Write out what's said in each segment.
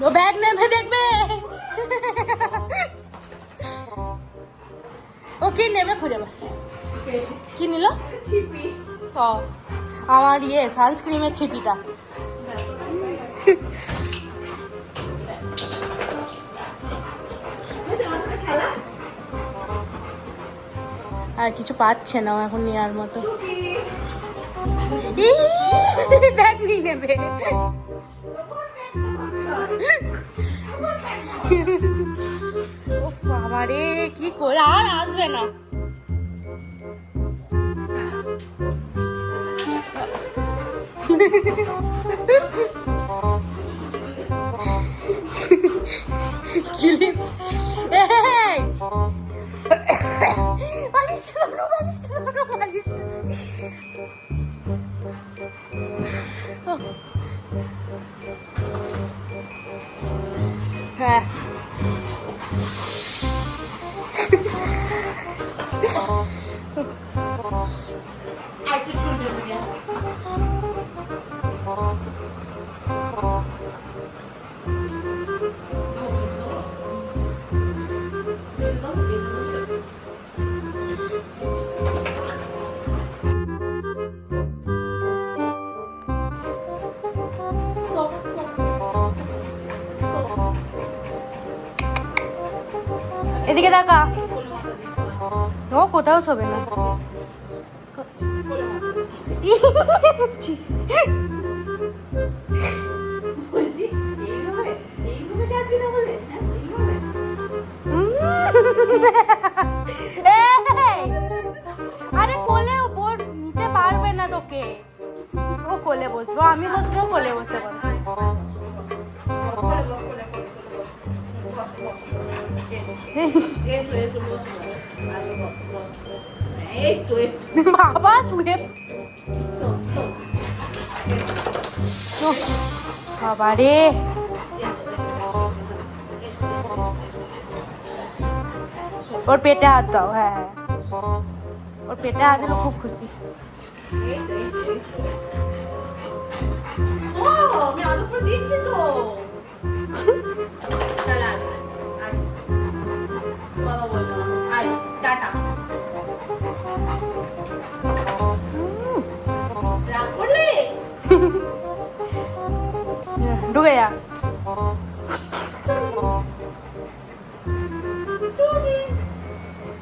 ও bag নেমে দেখবে ও কি নেবে খুঁজে কি নিল? আমার ইয়ে সানস্ক্রিমের ছিপিটা। আর কিছু পাচ্ছে না এখন নেওয়ার মতো। ব্যাগ নিয়ে নেবে। ও বাবা রে, কি করে? আর আসবে না। Clip sister. oh. I could again. এদিকে দেখা ও কোথাও শোবে না বলে? হ্যাঁ! আরে কোলে ও বোর নিতে পারবে না তোকে ও কোলে বসবো আমি বসবো কোলে বসে পারব বাবা শুয়ে শো, শো। এসো, ও, বাবা রে এসো, এসো, এসো, এসো, এসো। ওর পেটে হাত দাও হ্যাঁ হ্যাঁ ওর পেটে হাত দিলে খুব খুশি আয়, টাটা। রাগ করলে? ঢুকে যা টুকি।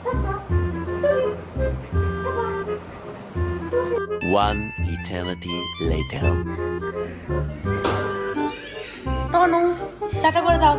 টাটা, টুকি। Tata. One eternity later. টনু tata করে দাও